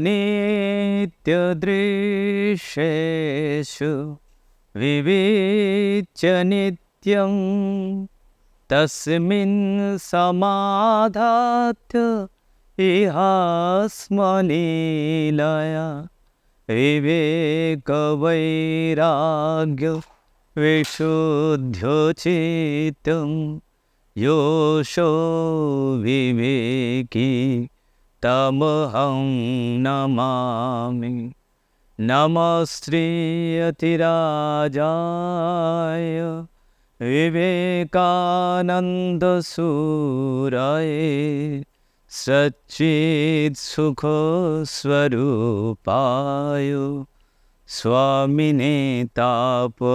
अनित्यदृश्येषु विविच्य नित्यं तस्मिन् इहास्मलीलया विवेकवैराग्य विशुद्ध्योचितं योषो विवेकी तमहं नमामि नमस्त्रियतिराजाय विवेकानन्दसूरये सच्चित्सुखस्वरूपाय स्वामिने तापहारिणे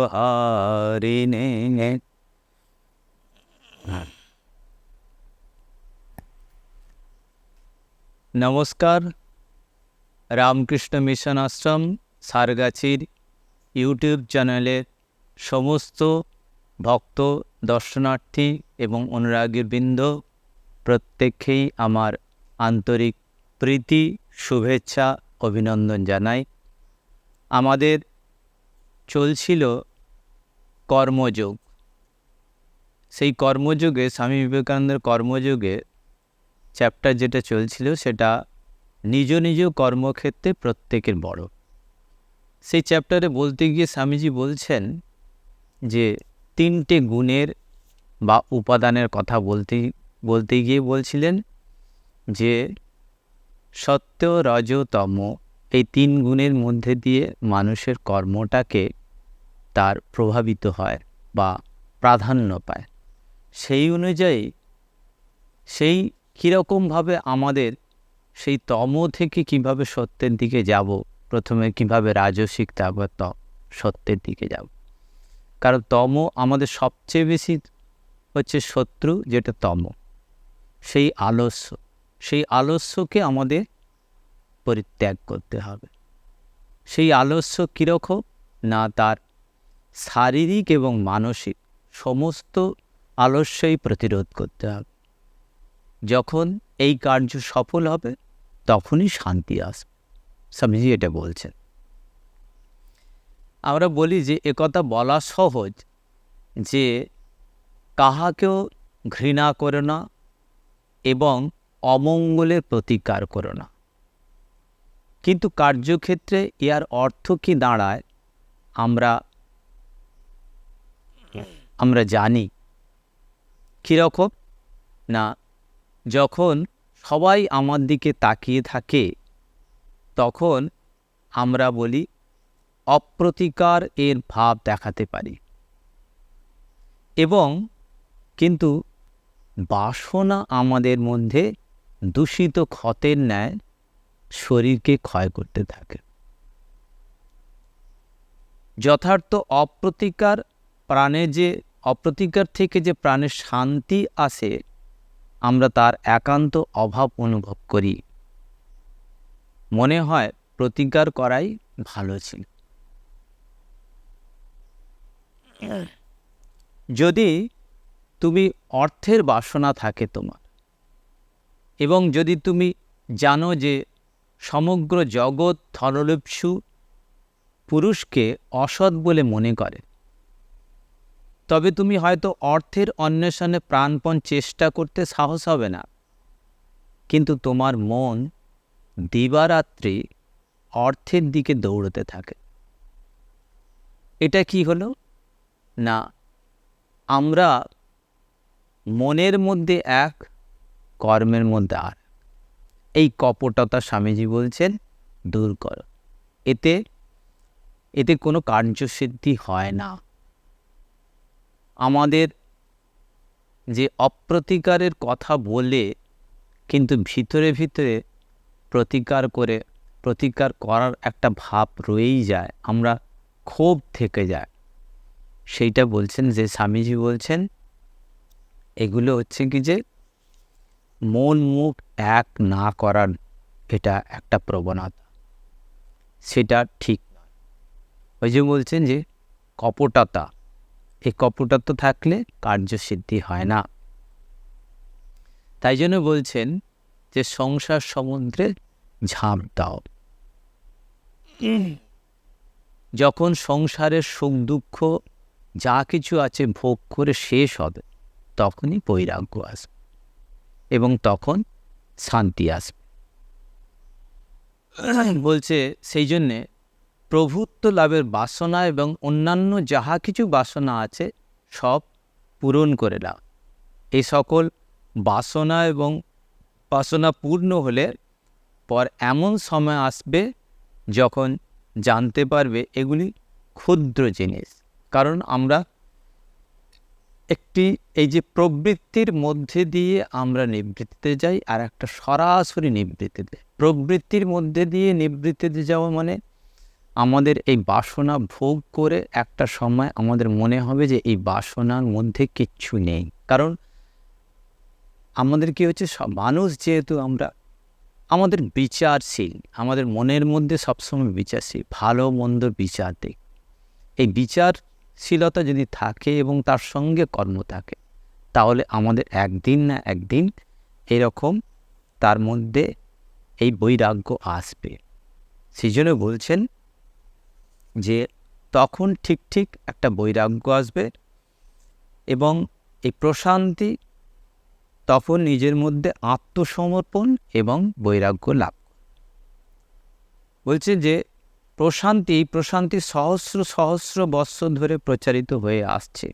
নমস্কার। রামকৃষ্ণ মিশন আশ্রম, সারগাছির ইউটিউব চ্যানেলের সমস্ত ভক্ত, দর্শনার্থী এবং অনুরাগীবৃন্দ প্রত্যেককেই আমার আন্তরিক প্রীতি, শুভেচ্ছা, অভিনন্দন জানাই। আমাদের চলছিল কর্মযোগ। সেই কর্মযোগে, স্বামী বিবেকানন্দের কর্মযোগে চ্যাপ্টার যেটা চলছিল সেটা নিজ নিজ কর্মক্ষেত্রে প্রত্যেকের বড়। সেই চ্যাপ্টারে বলতে গিয়ে স্বামীজি বলছেন যে, তিনটে গুণের বা উপাদানের কথা বলতে বলতে গিয়ে বলছিলেন যে, সত্য রজতম এই তিন গুণের মধ্যে দিয়ে মানুষের কর্মটাকে তার প্রভাবিত হয় বা প্রাধান্য পায়। সেই অনুযায়ী সেই কীরকমভাবে আমাদের সেই তম থেকে কীভাবে সত্যের দিকে যাব? প্রথমে কীভাবে রাজসিক তারপর ত, সত্যের দিকে যাব? কারণ তম আমাদের সবচেয়ে বেশি হচ্ছে শত্রু, যেটা তম। সেই আলস্য, সেই আলস্যকে আমাদের পরিত্যাগ করতে হবে। সেই আলস্য কীরকম? না, তার শারীরিক এবং মানসিক সমস্ত আলস্যই প্রতিরোধ করতে হবে। যখন এই কার্য সফল হবে, তখনই শান্তি আসবে। স্বামীজি এটা বলছেন। আমরা বলি যে একথা বলা সহজ যে, কাহাকেও ঘৃণা করো না এবং অমঙ্গলের প্রতিকার করো না। কিন্তু কার্যক্ষেত্রে ইয়ার অর্থ কি দাঁড়ায়, আমরা আমরা জানি। কীরকম? না যখন সবাই আমার দিকে তাকিয়ে থাকে, তখন আমরা বলি, অপ্রতিকার এর ভাব দেখাতে পারি। এবং কিন্তু বাসনা আমাদের মধ্যে দূষিত ক্ষতের ন্যায় শরীরকে ক্ষয় করতে থাকে। যথার্থ অপ্রতিকার প্রাণে যে, অপ্রতিকার থেকে যে প্রাণের শান্তি আসে আমরা তার একান্ত অভাব অনুভব করি। মনে হয় প্রতিকার করাই ভালো ছিল। যদি তুমি অর্থের বাসনা থাকে তোমার, এবং যদি তুমি জানো যে সমগ্র জগৎ ধনলপ্সু পুরুষকে অসৎ বলে মনে করে তবে তুমি হয়তো অর্থের অন্বেষণে প্রাণপণ চেষ্টা করতে সাহস হবে না। কিন্তু তোমার মন দিবারাত্রি অর্থের দিকে দৌড়তে থাকে। এটা কি হলো? না, আমরা মনের মধ্যে এক, কর্মের মধ্যে আর। এই কপটতা স্বামীজি বলছেন, দূর করো। এতে এতে কোনো কার্যসিদ্ধি হয় না। আমাদের যে অপ্রতিকারের কথা বলে কিন্তু ভিতরে ভিতরে প্রতিকার করে, প্রতিকার করার একটা ভাব রয়েই যায়, আমরা ক্ষোভ থেকে যায়। সেইটা বলছেন, যে স্বামীজি বলছেন, এগুলো হচ্ছে কি যে মন মুখ এক না করার এটা একটা প্রবণতা। সেটা ঠিক ওই যে বলছেন যে কপটতা। এই কপটত্ব থাকলে কার্যসিদ্ধি হয় না। তাই জন্য বলছেন যে সংসার সমুদ্রে ঝাঁপ দাও। যখন সংসারের সুখ দুঃখ যা কিছু আছে ভোগ করে শেষ হবে, তখনই বৈরাগ্য আসবে এবং তখন শান্তি আসবে। বলছে সেই জন্যে প্রভুত্ব লাভের বাসনা এবং অন্যান্য যাহা কিছু বাসনা আছে, সব পূরণ করে নাও এই সকল বাসনা এবং বাসনা পূর্ণ হলে পর এমন সময় আসবে যখন জানতে পারবে এগুলি ক্ষুদ্র জিনিস। কারণ আমরা একটি এই যে প্রবৃত্তির মধ্যে দিয়ে আমরা নিবৃত্তিতে যাই আর একটা সরাসরি নিবৃত্তিতে। প্রবৃত্তির মধ্যে দিয়ে নিবৃত্তিতে যাওয়া মানে আমাদের এই বাসনা ভোগ করে একটা সময় আমাদের মনে হবে যে এই বাসনার মধ্যে কিচ্ছু নেই। কারণ আমাদের কি হচ্ছে মানুষ যেহেতু আমরা, আমাদের বিচারশীল, আমাদের মনের মধ্যে সবসময় বিচারশীল, ভালো মন্দ বিচার দিক এই বিচারশীলতা যদি থাকে এবং তার সঙ্গে কর্ম থাকে, তাহলে আমাদের একদিন না একদিন এরকম তার মধ্যে এই বৈরাগ্য আসবে। সেই জন্য বলছেন যে তখন ঠিক ঠিক একটা বৈরাগ্য আসবে এবং এই প্রশান্তি তখন নিজের মধ্যে আত্মসমর্পণ এবং বৈরাগ্য লাভ বলছে যে প্রশান্তি প্রশান্তি সহস্র সহস্র বৎসর ধরে প্রচারিত হয়ে আসছে।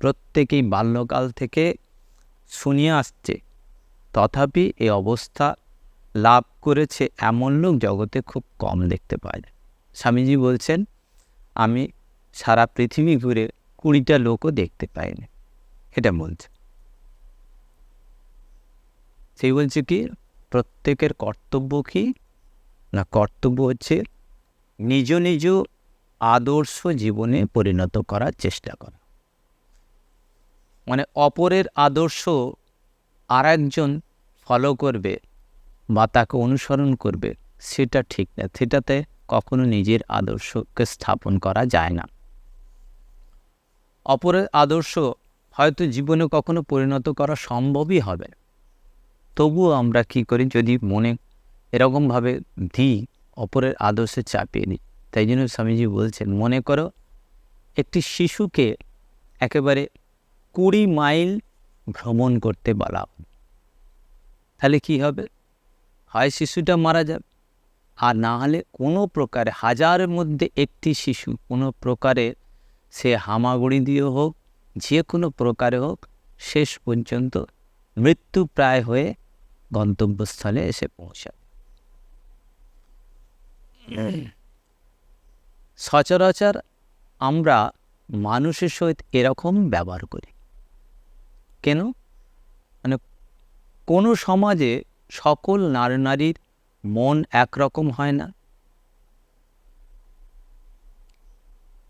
প্রত্যেকেই বাল্যকাল থেকে শুনিয়ে আসছে, তথাপি এই অবস্থা লাভ করেছে এমন লোক জগতে খুব কম দেখতে যায় স্বামীজি বলছেন, আমি সারা পৃথিবী ঘুরে কুড়িটা লোকও দেখতে পাইনি। এটা বলছে। সেই বলছে কি, প্রত্যেকের কর্তব্য কি? না, কর্তব্য হচ্ছে নিজ নিজ আদর্শ জীবনে পরিণত করার চেষ্টা করা। মানে অপরের আদর্শ আর একজন ফলো করবে বা তাকে অনুসরণ করবে, সেটা ঠিক না। সেটাতে কখনো নিজের আদর্শকে স্থাপন করা যায় না। অপরের আদর্শ হয়তো জীবনে কখনো পরিণত করা সম্ভবই হবে। তবুও আমরা কি করি যদি মনে এরকমভাবে দিই অপরের আদর্শে চাপিয়ে দিই? তাই জন্য স্বামীজি বলছেন, মনে করো একটি শিশুকে একেবারে কুড়ি মাইল ভ্রমণ করতে বলা তাহলে কি হবে? হয় শিশুটা মারা যাবে। আর না হলে কোনো প্রকারে হাজারের মধ্যে একটি শিশু, কোনো প্রকারে সে হামাগুড়ি দিয়ে হোক, যে কোনো প্রকারে হোক, শেষ পর্যন্ত মৃত্যু প্রায় হয়ে গন্তব্যস্থলে এসে পৌঁছাবে। সচরাচর আমরা মানুষের সহিত এরকম ব্যবহার করি। কেন? মানে কোনো সমাজে সকল নারী নারীর মন একরকম হয় না।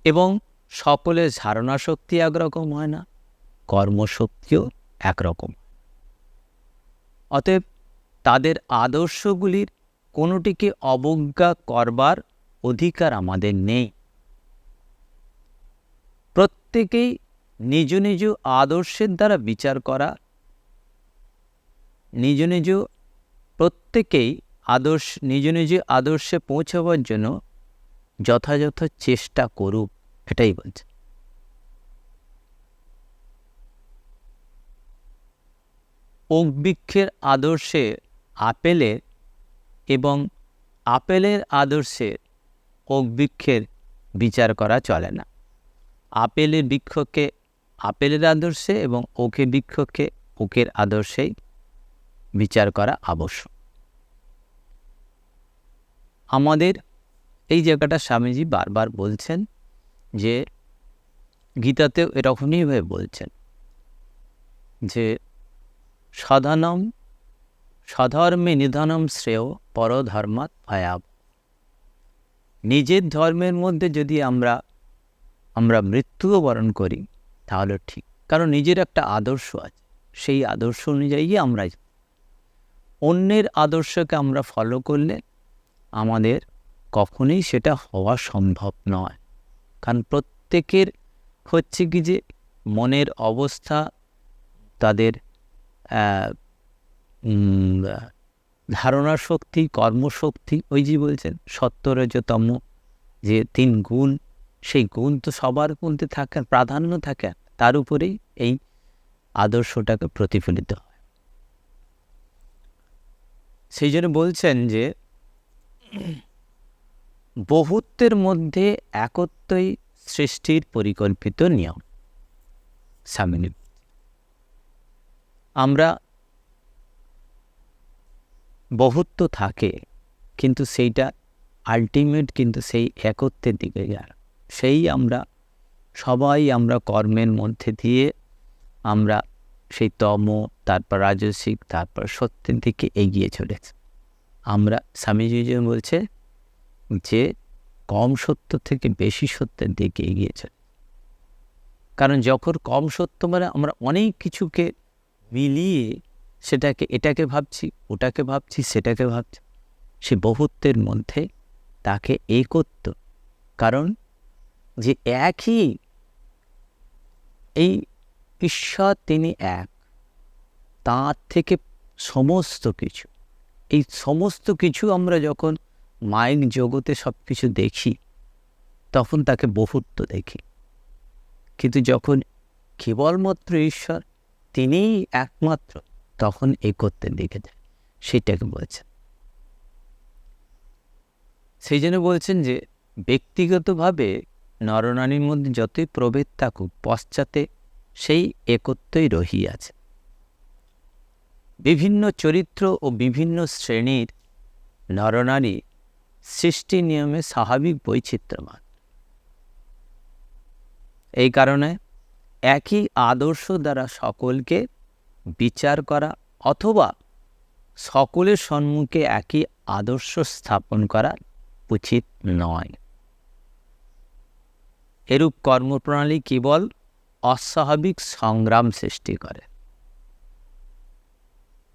এবং সকলের ধারণা শক্তি একরকম হয় না, কর্মশক্তিও একরকম। অতএব তাদের আদর্শগুলির কোনোটিকে অবজ্ঞা করবার অধিকার আমাদের নেই। প্রত্যেকেই নিজ নিজ আদর্শের দ্বারা বিচার করা, নিজ নিজ প্রত্যেকেই আদর্শ, নিজ নিজ আদর্শে পৌঁছাবার জন্য যথাযথ চেষ্টা করুক, এটাই বলছে। ওক বৃক্ষের আদর্শে আপেলের এবং আপেলের আদর্শে ওক বৃক্ষের বিচার করা চলে না। আপেলের বৃক্ষকে আপেলের আদর্শে এবং ওকে বৃক্ষকে ওকের আদর্শেই বিচার করা আবশ্যক। আমাদের এই জায়গাটা স্বামীজি বারবার বলছেন যে গীতাতেও এরকমইভাবে বলছেন যে সধানম, সধর্মে নিধনম শ্রেয় পরধর্মাৎ ভয়াব। নিজের ধর্মের মধ্যে যদি আমরা আমরা মৃত্যুও বরণ করি, তাহলে ঠিক। কারণ নিজের একটা আদর্শ আছে, সেই আদর্শ অনুযায়ী আমরা অন্যের আদর্শকে আমরা ফলো করলে আমাদের কখনোই সেটা হওয়া সম্ভব নয়। কারণ প্রত্যেকের হচ্ছে কি যে মনের অবস্থা, তাদের ধারণা শক্তি কর্মশক্তি, ওই যে বলছেন সত্তরজতম যে তিন গুণ, সেই গুণ তো সবার মধ্যে থাকে, প্রাধান্য থাকে। তার উপরেই এই আদর্শটাকে প্রতিফলিত হয়। সেই জন্য বলছেন যে বহুত্বের মধ্যে একত্বই সৃষ্টির পরিকল্পিত নিয়ম। সামিল। আমরা বহুত্ব থাকে, কিন্তু সেইটা আলটিমেট কিন্তু সেই একত্বের দিকে যায়। সেই আমরা সবাই আমরা কর্মের মধ্যে দিয়ে আমরা সেই তম, তারপর রাজসিক, তারপর সত্যের দিকে এগিয়ে চলেছে। আমরা স্বামীজি যে বলছে যে কম সত্য থেকে বেশি সত্যের দিকে এগিয়ে চলে। কারণ যখন কম সত্য মানে আমরা অনেক কিছুকে মিলিয়ে সেটাকে, এটাকে ভাবছি, ওটাকে ভাবছি, সেটাকে ভাবছি, সে বহুত্বের মধ্যে তাকে একত্ব। কারণ যে একই, এই ঈশ্বর তিনি এক, তার থেকে সমস্ত কিছু। এই সমস্ত কিছু আমরা যখন মাইক জগতে সব কিছু দেখি, তখন তাকে বহুত্ব দেখি। কিন্তু যখন কেবলমাত্র ঈশ্বর, তিনিই একমাত্র, তখন একত্বের দিকে যায়। সেটাকে বলছেন। সেই জন্য বলছেন যে, ব্যক্তিগতভাবে নরনারীর মধ্যে যতই প্রভেদ থাকুক, পশ্চাতে সেই একত্বই রহিয়াছে। বিভিন্ন চরিত্র ও বিভিন্ন শ্রেণির নরনারী সৃষ্টি নিয়মে স্বাভাবিক বৈচিত্র্যমান। এই কারণে একই আদর্শ দ্বারা সকলকে বিচার করা অথবা সকলের সম্মুখে একই আদর্শ স্থাপন করা উচিত নয়। এরূপ কর্মপ্রণালী কেবল অস্বাভাবিক সংগ্রাম সৃষ্টি করে।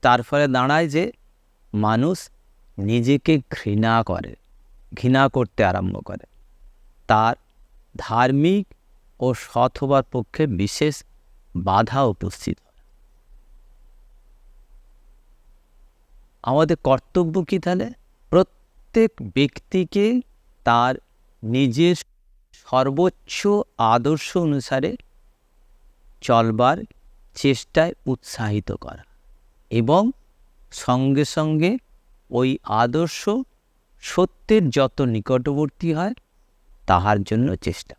তার ফলে দাঁড়ায় যে মানুষ নিজেকে ঘৃণা করে, ঘৃণা করতে আরম্ভ করে। তার ধার্মিক ও সৎ হবার পক্ষে বিশেষ বাধা উপস্থিত হয়। আমাদের কর্তব্য কী তাহলে? প্রত্যেক ব্যক্তিকে তার নিজের সর্বোচ্চ আদর্শ অনুসারে চলবার চেষ্টায় উৎসাহিত করা। এবং সঙ্গে সঙ্গে ওই আদর্শ সত্যের যত নিকটবর্তী হয়, তাহার জন্য চেষ্টা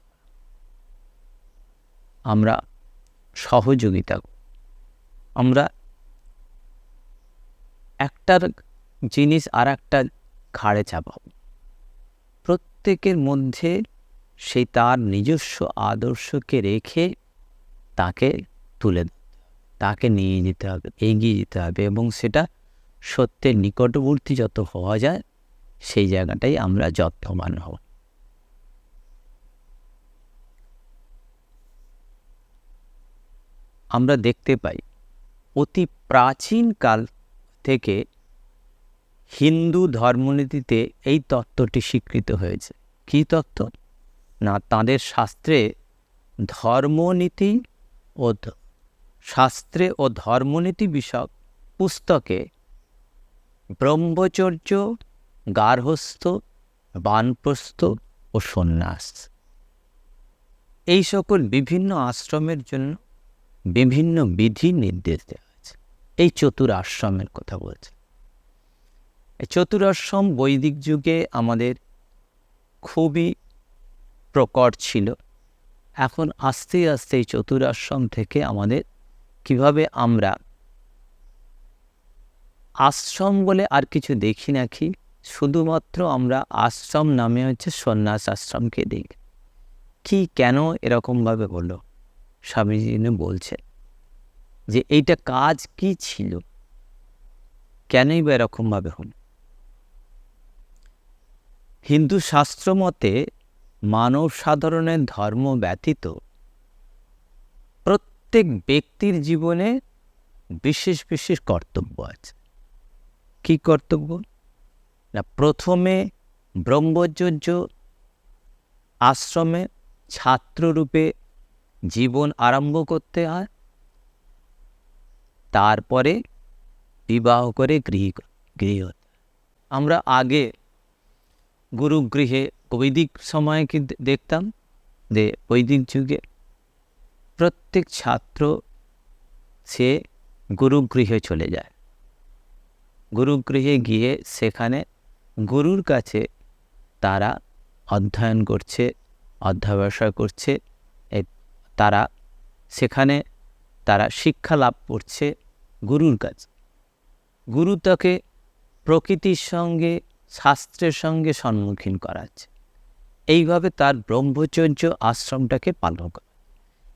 আমরা সহযোগিতা আমরা একটার জিনিস আর একটা ঘাড়ে চাপাব। প্রত্যেকের মধ্যে সেই তার নিজস্ব আদর্শকে রেখে তাকে তুলে তাকে নিয়ে যেতে হবে, এগিয়ে যেতে হবে এবং সেটা সত্যের নিকটবর্তী যত হওয়া যায় সেই জায়গাটাই আমরা যত্নবান হব। আমরা দেখতে পাই অতি প্রাচীনকাল থেকে হিন্দু ধর্মনীতিতে এই তত্ত্বটি স্বীকৃত হয়েছে। কি তত্ত্ব? না, তাদের শাস্ত্রে ধর্মনীতি ও শাস্ত্রে ও ধর্মনীতি বিষয়ক পুস্তকে ব্রহ্মচর্য, গার্হস্থ, বানপ্রস্থ ও সন্ন্যাস। এই সকল বিভিন্ন আশ্রমের জন্য বিভিন্ন বিধি নির্দেশ দেওয়া হয়েছে। এই চতুর আশ্রমের কথা বলছে। এই চতুরাশ্রম বৈদিক যুগে আমাদের খুবই প্রকট ছিল। এখন আস্তে আস্তে এই চতুরাশ্রম থেকে আমাদের কীভাবে আমরা আশ্রম বলে আর কিছু দেখি নাকি? শুধুমাত্র আমরা আশ্রম নামে হচ্ছে সন্ন্যাস আশ্রমকে দেখি। কি কেন এরকমভাবে হলো? স্বামীজি বলছে যে, এইটা কাজ কি ছিল? কেনই বা এরকমভাবে হলো? হিন্দু শাস্ত্র মতে মানব সাধারণের ধর্ম ব্যতীত প্রত্যেক ব্যক্তির জীবনে বিশেষ বিশেষ কর্তব্য আছে। কি কর্তব্য? না, প্রথমে ব্রহ্মচর্য আশ্রমে ছাত্ররূপে জীবন আরম্ভ করতে হয়। তারপরে বিবাহ করে গৃহ গৃহ। আমরা আগে গুরুগৃহে বৈদিক সময়ে কি দেখতাম যে বৈদিক যুগে প্রত্যেক ছাত্র সে গুরুগৃহে চলে যায়। গুরুগৃহে গিয়ে সেখানে গুরুর কাছে তারা অধ্যয়ন করছে, অধ্যবসায় করছে তারা সেখানে তারা শিক্ষা লাভ করছে গুরুর কাছে। গুরু তাকে প্রকৃতির সঙ্গে, শাস্ত্রের সঙ্গে সম্মুখীন করাচ্ছে। এইভাবে তার ব্রহ্মচর্য আশ্রমটাকে পালন করে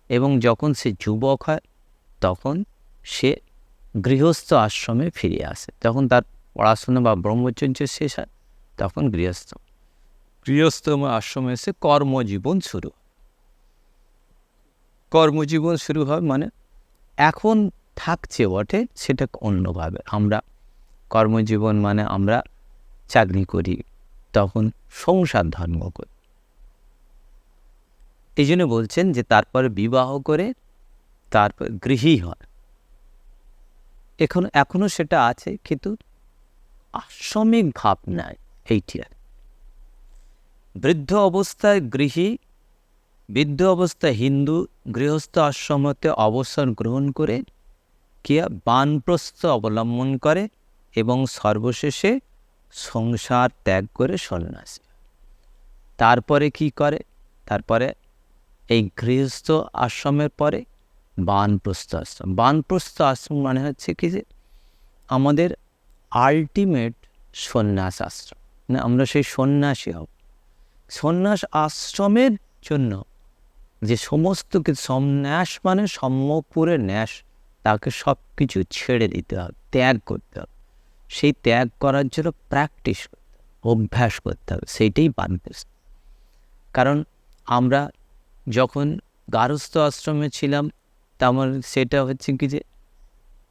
এবং যখন সে যুবক হয়, তখন সে গৃহস্থ আশ্রমে ফিরে আসে। তখন তার পড়াশোনা বা ব্রহ্মচর্য শেষ হয়, তখন গৃহস্থ। গৃহস্থ আশ্রমে এসে কর্মজীবন শুরু। কর্মজীবন শুরু হয় মানে এখন থাকছে বটে, সেটা অন্যভাবে। আমরা কর্মজীবন মানে আমরা চাকরি করি, তখন সংসার ধর্ম করি। এই জন্য বলছেন যে তারপরে বিবাহ করে তারপর গৃহী হয় এখন এখনও সেটা আছে, কিন্তু আশ্রমিক ভাব নাই এইটি আর বৃদ্ধ অবস্থায় গৃহী, বৃদ্ধ অবস্থায় হিন্দু, গৃহস্থ আশ্রমতে অবসর গ্রহণ করে কিয়া বানপ্রস্থ অবলম্বন করে এবং সর্বশেষে সংসার ত্যাগ করে সন্ন্যাসী। তারপরে কি করে? তারপরে এই গৃহস্থ আশ্রমের পরে বানপ্রস্থ আশ্রম। বানপ্রস্থ আশ্রম মানে হচ্ছে কি যে আমাদের আলটিমেট সন্ন্যাস আশ্রম। মানে আমরা সেই সন্ন্যাসী হব। সন্ন্যাস আশ্রমের জন্য যে সমস্ত কিছু সন্ন্যাস মানে সম্যকপুরের ন্যাস, তাকে সব কিছু ছেড়ে দিতে হবে, ত্যাগ করতে হবে। সেই ত্যাগ করার জন্য প্র্যাকটিস করতে অভ্যাস করতে হবে। সেইটাই বানপ্রস্থ। কারণ আমরা যখন গারস্থ আশ্রমে ছিলাম তেমন সেটা হচ্ছে কি যে,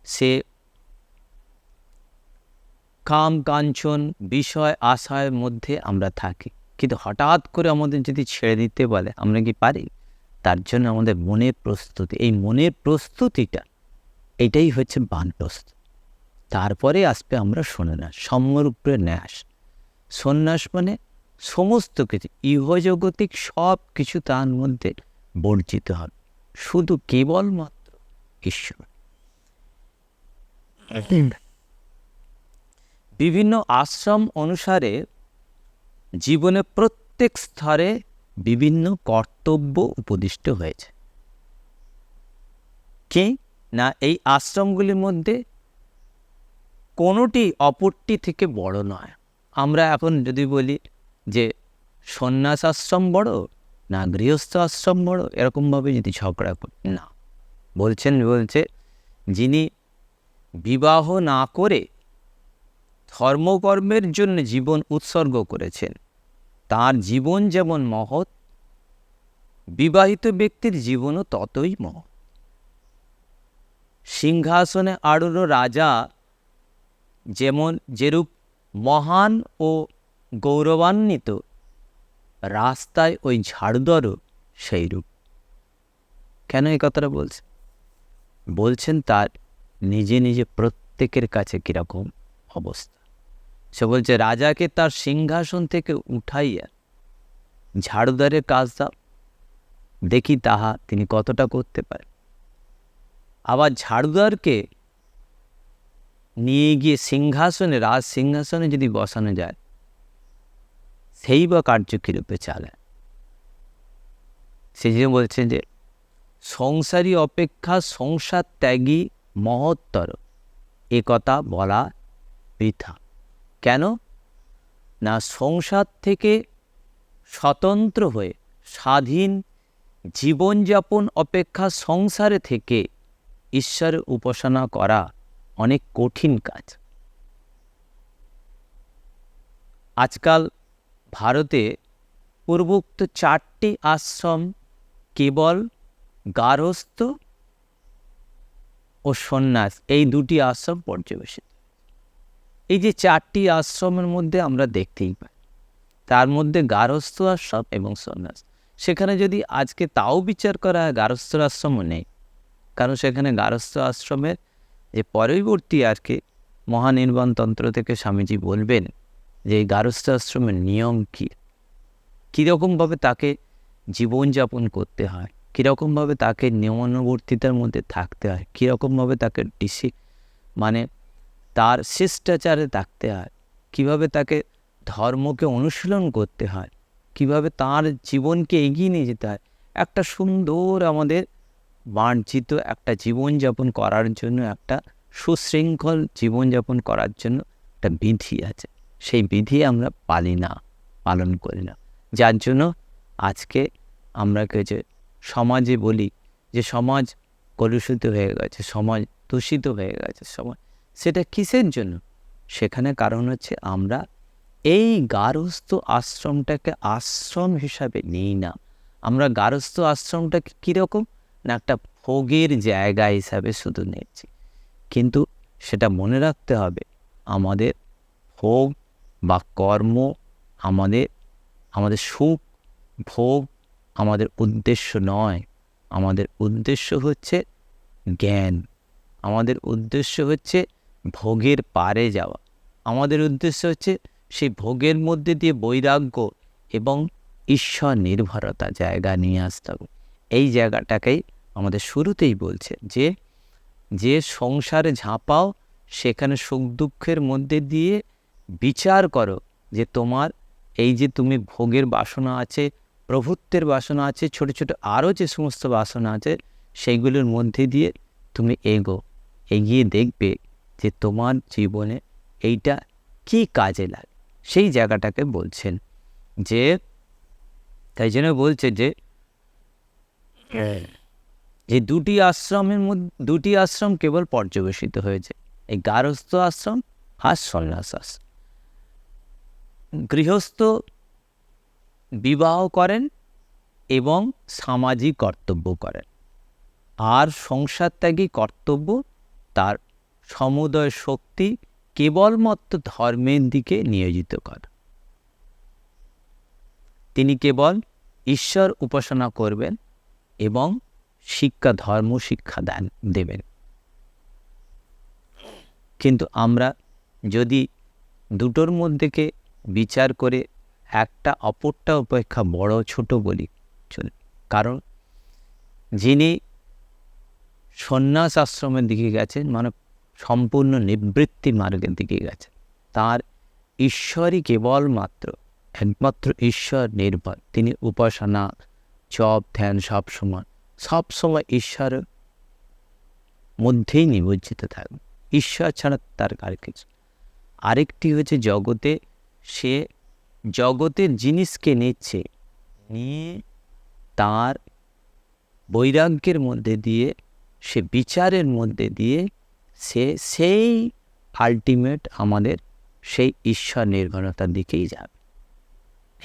সে কাম, কাঞ্চন, বিষয় আশার মধ্যে আমরা থাকি। কিন্তু হঠাৎ করে আমাদের যদি ছেড়ে দিতে বলে, আমরা কি পারি? তার জন্য আমাদের মনের প্রস্তুতি, এই মনের প্রস্তুতিটা, এটাই হচ্ছে বানপ্রস্ত তারপরে আসবে আমরা সন্ন্যাস সম্যরূপে ন্যাস। সন্ন্যাস মানে সমস্ত কিছু ইহজগতিক সব কিছু তার মধ্যে বর্জিত হবে শুধু কেবলমাত্র ঈশ্বর। বিভিন্ন আশ্রম অনুসারে জীবনে প্রত্যেক স্তরে বিভিন্ন কর্তব্য উপদিষ্ট হয়েছে। কি? না এই আশ্রমগুলির মধ্যে কোনোটি অপরটি থেকে বড় নয়। আমরা এখন যদি বলি যে সন্ন্যাস আশ্রম বড় না গৃহস্থ আশ্রম বড়, এরকমভাবে যদি ঝগড়া করি, না। বলছেন, বলছে, যিনি বিবাহ না করে ধর্মকর্মের জন্য জীবন উৎসর্গ করেছেন, তার জীবন যেমন মহৎ, বিবাহিত ব্যক্তির জীবনও ততই মহৎ। সিংহাসনে আরূঢ় রাজা যেমন, যেরূপ মহান ও গৌরবান্বিত। রাস্তায় ওই ঝাড়ুদরও সেই রূপ কেন এই কথাটা বলছে? বলছেন তার নিজে নিজে প্রত্যেকের কাছে কীরকম অবস্থা। সে বলছে, রাজাকে তার সিংহাসন থেকে উঠাইয়া ঝাড়ুদারের কাজ দাও। দেখি তাহা তিনি কতটা করতে পারেন। আবার ঝাড়ুদারকে নিয়ে গিয়ে সিংহাসনে, রাজ সিংহাসনে যদি বসানো যায় সেই বা কার্য কীরূপে চালায় সে যে বলছেন যে, সংসারী অপেক্ষা সংসার ত্যাগী মহত্তর। এ কথা বলা বৃথা। কেন? না সংসার থেকে স্বতন্ত্র হয়ে স্বাধীন জীবনযাপন অপেক্ষা সংসারে থেকে ঈশ্বরের উপাসনা করা অনেক কঠিন কাজ। আজকাল ভারতে পূর্বোক্ত চারটি আশ্রম কেবল গারস্থ ও সন্ন্যাস, এই দুটি আশ্রম পর্যবেসিত। এই যে চারটি আশ্রমের মধ্যে আমরা দেখতেই পাই, তার মধ্যে গারস্থ আশ্রম এবং সন্ন্যাস। সেখানে যদি আজকে তাও বিচার করা হয় গারস্থ আশ্রমও নেই। কারণ সেখানে গারস্থ আশ্রমের যে পরবর্তী আর কি মহানির্বাণ তন্ত্র থেকে স্বামীজি বলবেন যে এই গারস্থ আশ্রমের নিয়ম কী? কীরকমভাবে তাকে জীবনযাপন করতে হয়? কীরকমভাবে তাকে নিয়মানুবর্তিতার মধ্যে থাকতে হয়? কীরকমভাবে তাকে ডিসি মানে তার শিষ্টাচারে থাকতে হয়? কীভাবে তাকে ধর্মকে অনুশীলন করতে হয়? কীভাবে তার জীবনকে এগিয়ে নিয়ে যেতে হয়? একটা সুন্দর আমাদের মার্জিত একটা জীবনযাপন করার জন্য, একটা সুশৃঙ্খল জীবনযাপন করার জন্য একটা বিধি আছে। সেই বিধি আমরা পালি না, পালন করি না। যার জন্য আজকে আমরা যে সমাজে বলি যে সমাজ কলুষিত হয়ে গেছে, সমাজ দূষিত হয়ে গেছে, সমাজ সেটা কিসের জন্য? সেখানে কারণ হচ্ছে আমরা এই গারস্থ আশ্রমটাকে আশ্রম হিসাবে নিই না। আমরা গারস্থ আশ্রমটাকে কীরকম? না একটা ভোগের জায়গা হিসাবে শুধু নিচ্ছি কিন্তু সেটা মনে রাখতে হবে, আমাদের ভোগ বা কর্ম আমাদের আমাদের সুখ, ভোগ আমাদের উদ্দেশ্য নয়। আমাদের উদ্দেশ্য হচ্ছে জ্ঞান। আমাদের উদ্দেশ্য হচ্ছে ভোগের পারে যাওয়া। আমাদের উদ্দেশ্য হচ্ছে সেই ভোগের মধ্যে দিয়ে বৈরাগ্য এবং ঈশ্বর নির্ভরতা জায়গা নিয়ে আসতে হবে। এই জায়গাটাকেই আমাদের শুরুতেই বলছে যে যে সংসারে ঝাঁপাও সেখানে সুখ দুঃখের মধ্যে দিয়ে বিচার করো যে তোমার এই যে তুমি ভোগের বাসনা আছে, প্রভুত্বের বাসনা আছে, ছোট ছোট আরও যে সমস্ত বাসনা আছে, সেইগুলোর মধ্যে দিয়ে তুমি এগো, এগিয়ে দেখবে যে তোমার জীবনে এইটা কি কাজে লাগে। সেই জায়গাটাকে বলছেন যে, তাই জন্য বলছে যে যে দুটি আশ্রমের মধ্যে, দুটি আশ্রম কেবল পর্যবেসিত হয়েছে। এই গারস্থ আশ্রম আর সন্ন্যাস আশ্রম। গৃহস্থ বিবাহ করেন এবং সামাজিক কর্তব্য করেন। আর সংসার ত্যাগী কর্তব্য তার সমুদয় শক্তি কেবলমাত্র ধর্মের দিকে নিয়োজিত করে। তিনি কেবল ঈশ্বর উপাসনা করবেন এবং শিক্ষা, ধর্ম, শিক্ষা দান, দেবেন। কিন্তু আমরা যদি দুটোর মধ্যেকে বিচার করে একটা অপরটা অপেক্ষা বড় ছোট বলি চলে। কারণ যিনি সন্ন্যাস আশ্রমের দিকে গেছেন মানে সম্পূর্ণ নিবৃত্তি মার্গের দিকে গেছেন, তার ঈশ্বরই কেবলমাত্র, একমাত্র ঈশ্বর নির্ভর। তিনি উপাসনা, জপ, ধ্যান সব সময় সব সময় ঈশ্বরের মধ্যেই নিমজ্জিত থাকবে ঈশ্বর ছাড়া তার কার কিছু। আরেকটি হচ্ছে জগতে সে জগতের জিনিসকে নিচ্ছে। নিয়ে তার বৈরাগ্যের মধ্যে দিয়ে, সে বিচারের মধ্যে দিয়ে, সে সেই আলটিমেট আমাদের সেই ঈশ্বর নির্ভরতার দিকেই যাবে।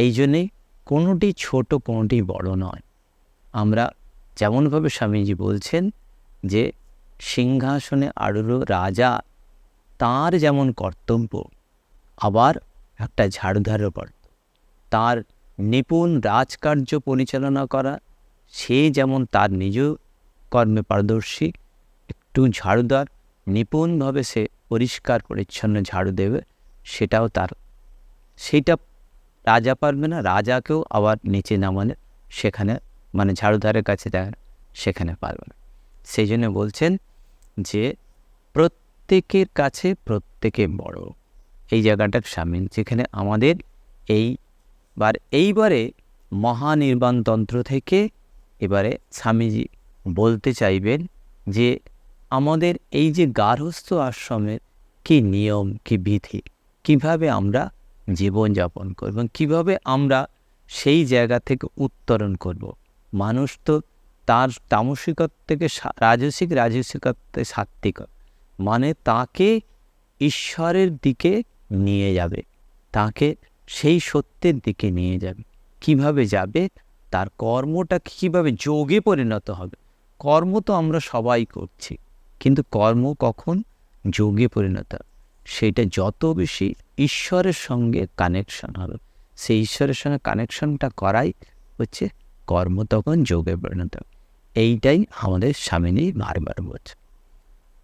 এই জন্যেই কোনোটি ছোট, কোনোটি বড় নয়। আমরা যেমনভাবে স্বামীজি বলছেন যে, সিংহাসনে আরুর রাজা, তার যেমন কর্তব্য, আবার একটা ঝাড়ুধারও কর্তব্য তার নিপুণ রাজকার্য পরিচালনা করা, সে যেমন তার নিজ কর্মে পারদর্শী, একটু ঝাড়ুদার, নিপুণভাবে সে পরিষ্কার পরিচ্ছন্ন ঝাড়ু দেবে, সেটাও তার। সেইটা রাজা পারবে না, রাজাকেও আবার নিচে নামালে সেখানে মানে ঝাড়ুদারের কাছে দেয় সেখানে পারবে না। সেই জন্য বলছেন যে, প্রত্যেকের কাছে প্রত্যেকে বড়। এই জায়গাটার সামিল যেখানে আমাদের এইবার, এইবারে মহানির্বাণতন্ত্র থেকে এবারে স্বামীজি বলতে চাইবেন যে, আমাদের এই যে গার্হস্থ আশ্রমের কি নিয়ম, কি বিধি, কীভাবে আমরা জীবনযাপন করব কীভাবে আমরা সেই জায়গা থেকে উত্তরণ করব। মানুষ তো তার তামসিকত থেকে রাজসিক, রাজসিকত্বে সাত্বিক মানে তাকে ঈশ্বরের দিকে নিয়ে যাবে। তাকে সেই সত্যের দিকে নিয়ে যাবে। কীভাবে যাবে? তার কর্মটা কীভাবে যোগে পরিণত হবে? কর্ম তো আমরা সবাই করছি। কিন্তু কর্ম কখন? যোগে পরিণত। সেটা যত বেশি ঈশ্বরের সঙ্গে কানেকশন হবে। সেই ঈশ্বরের সঙ্গে কানেকশনটা করাই হচ্ছে কর্ম তখন যোগে পরিণত। এইটাই আমাদের স্বামিনী বারবার বলছে।